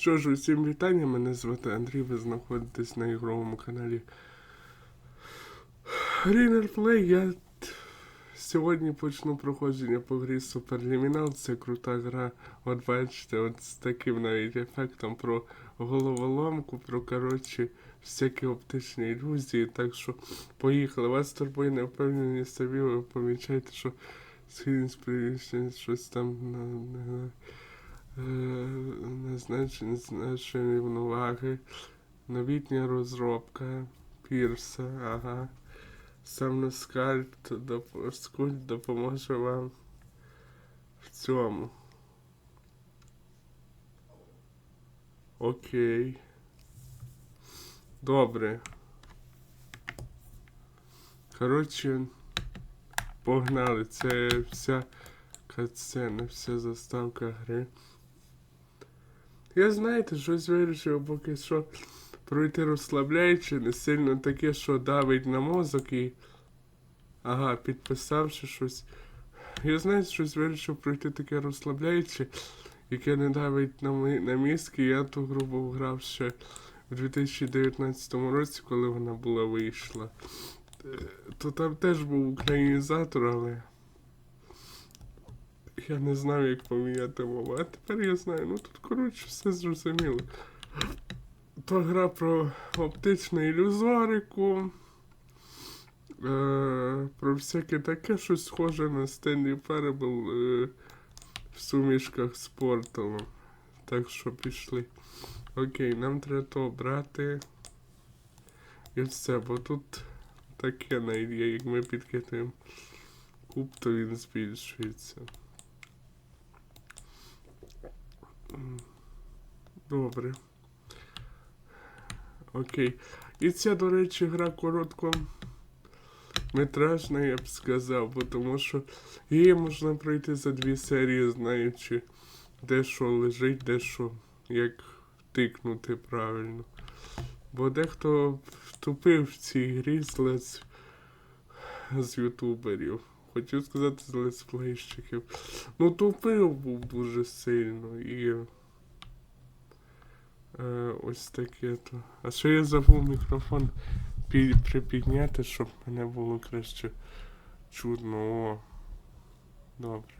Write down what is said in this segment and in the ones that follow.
Що ж, усім вітання, мене звати Андрій, ви знаходитесь на ігровому каналі Greener Play. Я сьогодні почну проходження по грі Суперлімінал. Це крута гра. От бачите, от з таким навіть ефектом про головоломку, про коротше всякі оптичні ілюзії. Так що поїхали. Вас турбує невпевненість собі, ви помічаєте, що схильність приміщення щось там на, Е, Назначені значення рівноваги, новітня розробка, пірса, ага. Саме скальп, доп- скульт допоможе вам в цьому. Окей. Добре. Коротше, погнали. Це вся катсцена, вся заставка гри. Я знаєте, щось вирішив поки що пройти розслабляючи, не сильно таке, що давить на мозок і. Ага, підписавши щось. Я знаєте, щось вирішив пройти таке розслабляюче, яке не давить на, мої, на мізки. Я ту гру грав ще в 2019 році, коли вона була вийшла. Е, То там теж був українізатор, але. Я не знав, як поміняти мову. А тепер я знаю. Ну тут, коротше, все зрозуміло. То гра про оптичну ілюзорику. Е, про всяке таке щось схоже на Стенлі Парабл е, в сумішках з порталом. Так що пішли. Окей, нам треба то брати. І все, бо тут таке навіть як ми підкидуємо куб, то він збільшується. Добре. Окей. І ця, до речі, гра короткометражна, я б сказав, бо тому що її можна пройти за дві серії, знаючи, де що лежить, де що, як тикнути правильно. Бо дехто втупив в цій грі з з ютуберів. Хотів сказати з летсплейщиків. Ну, тупив був дуже сильно і. Е, ось таке то. А що я забув мікрофон пі- припідняти, щоб мене було краще чутно. О. Добре.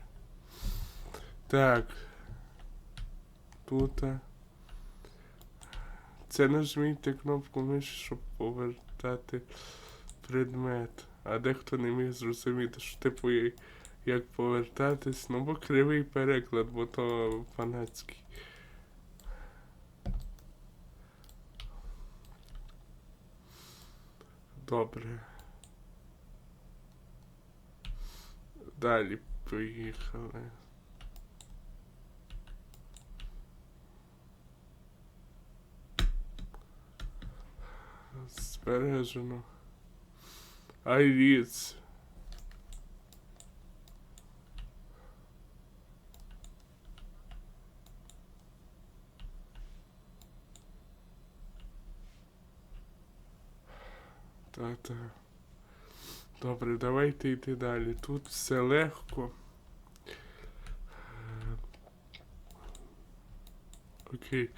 Так. Тут. Це нажміть кнопку миші, щоб повертати предмет. А дехто не міг зрозуміти, що типу як повертатись. Ну бо кривий переклад, бо то фанатський. Добре. Далі поїхали. Збережено. Айвіц. Та-та. Добре, давайте йти далі. Тут все легко. Окей.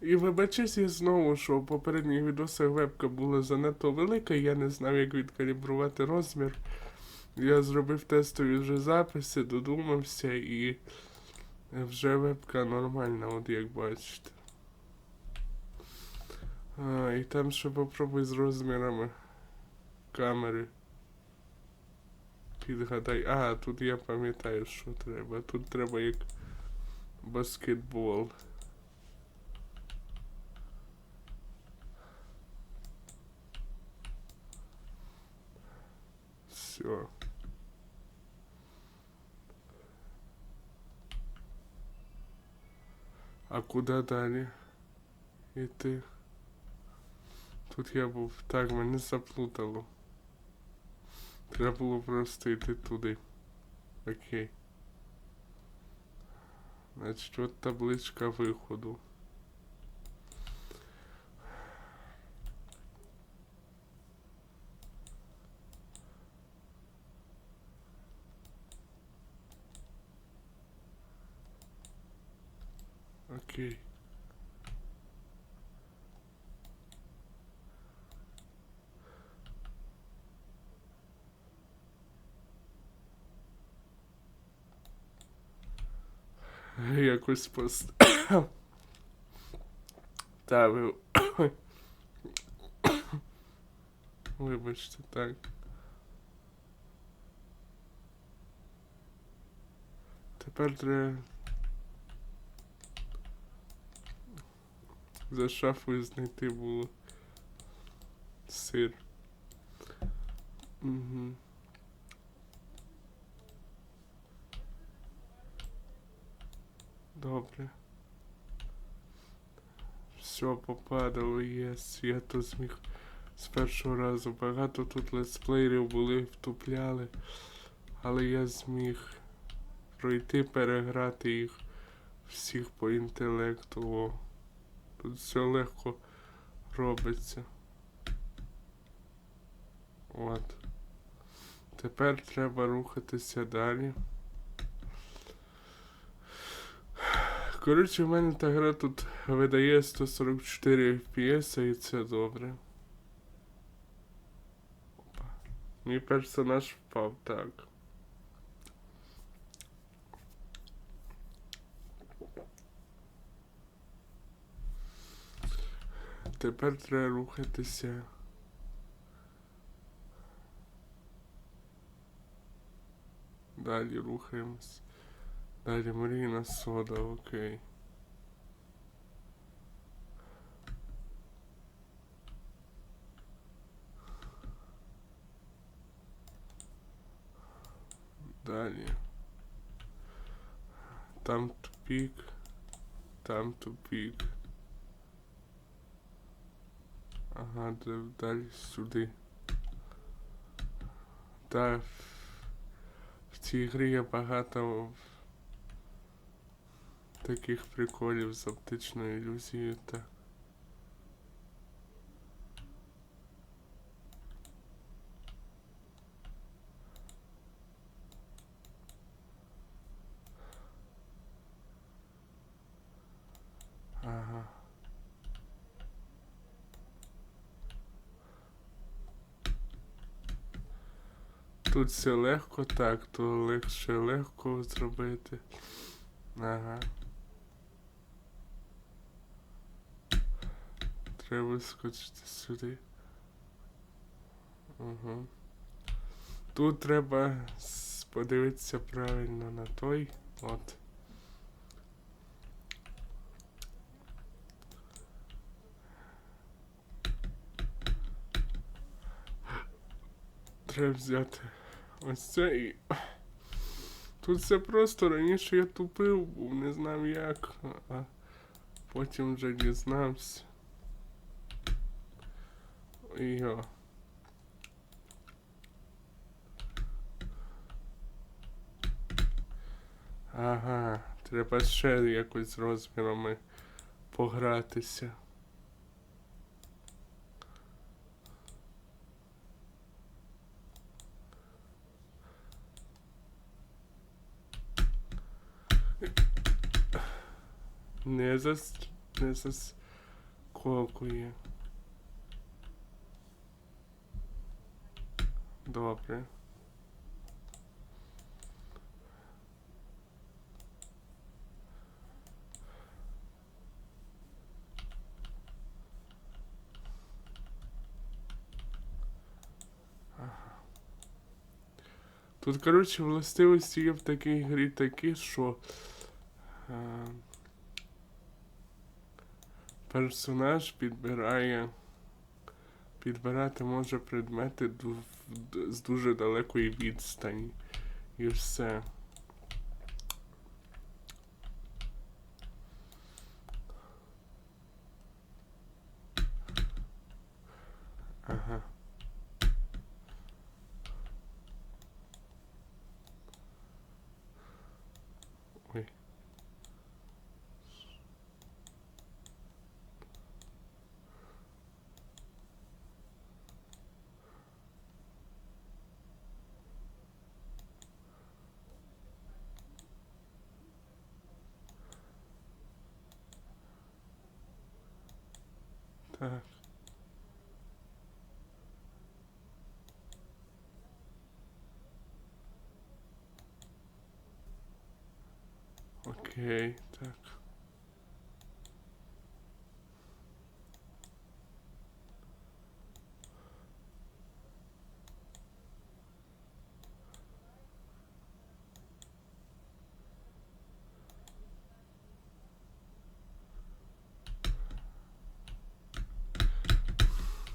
І вибачись я знову, що в попередніх відосах вебка була занадто велика, я не знав, як відкалібрувати розмір. Я зробив тестові вже записи, додумався і вже вебка нормальна, от як бачите. А, і там ще попробуй з розмірами камери. Підгадай. А, тут я пам'ятаю, що треба. Тут треба як баскетбол. Все. А куди далі? Іти. Тут я був. Так, мене заплутало. Треба було просто йти туди. Окей. Значить, от табличка виходу. Окей. Якось пост. Та ви. Вибачте, так. Тепер треба. За шафою знайти було. Сир. Угу. Добре. Все попадало, єс. Я то зміг з першого разу. Багато тут летсплеєрів були, втупляли. Але я зміг пройти, переграти їх всіх по інтелекту. О. Тут все легко робиться. От. Тепер треба рухатися далі. Коротше, в мене та гра тут видає 144 FPS, і це добре. Опа. Мій персонаж впав, так. Тепер треба рухатися. Далі рухаємось. Далі Маріна сода, окей. Далі. Там тупік. Там тупік. Ага, д- далі сюди. Та в, в цій грі є багато таких приколів з оптичною ілюзією та. Тут все легко, так, то легше легко зробити. Ага. Треба скочити сюди. Угу. Тут треба подивитися правильно на той. От. Треба взяти ось це і. Тут все просто раніше я тупив, був, не знав як, а потім вже дізнався. Йо. Ага, треба ще якось з розмірами погратися. Не зас... не заскокує. Добре. Тут, коротше, властивості є в такій грі такі, що е, персонаж підбирає. Підбирати може предмети з дуже далекої відстані. І все. Ага. Ой. Так. Окей, так.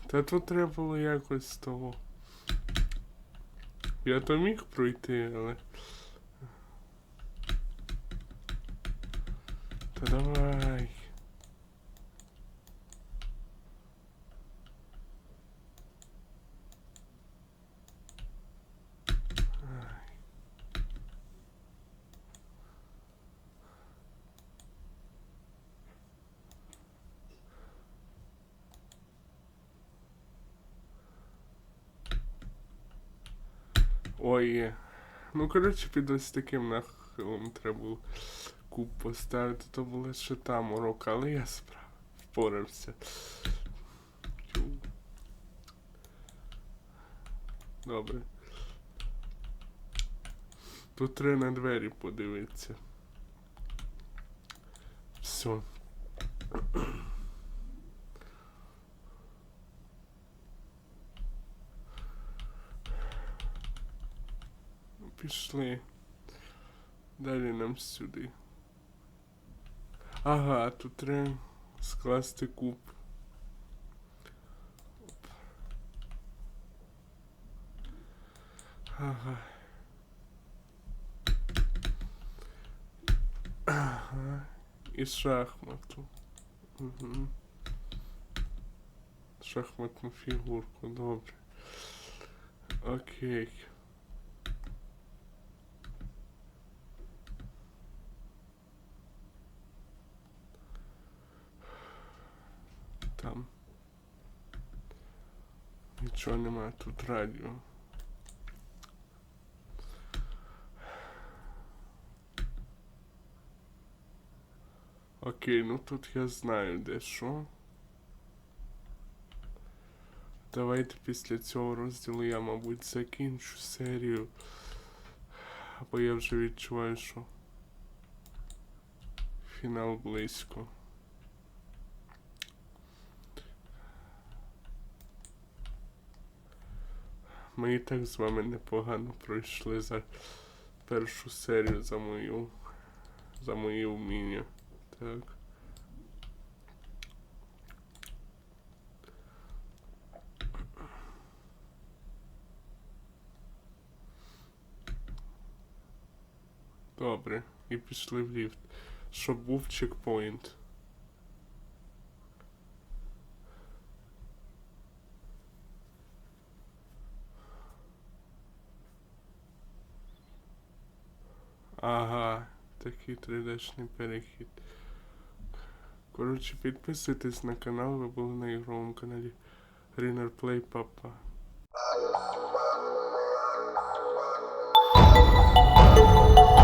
Та тут треба було якось того. Я то міг пройти, але. Та давай. Ой. Ну, коротше, під ось таким нахилом треба було куб поставити, то було ще там урок, але я справ впорався. Добре. Тут треба на двері подивитися. Все. Пішли. Далі нам сюди. Ага, тут треба скласти куб. Ага. Ага. І шахмату. Угу. Шахматну фігурку, добре. Окей. Там. Нічого немає, тут радіо. Окей, ну тут я знаю де що. Давайте після цього розділу я, мабуть, закінчу серію. Або я вже відчуваю, що фінал близько. Ми і так з вами непогано пройшли за першу серію за мою за мої вміння. Так. Добре, і пішли в ліфт. Щоб був чекпоінт. Ага, такий 3D-шний перехід. Коротше, підписуйтесь на канал, ви були на ігровому каналі Greener Play Papa.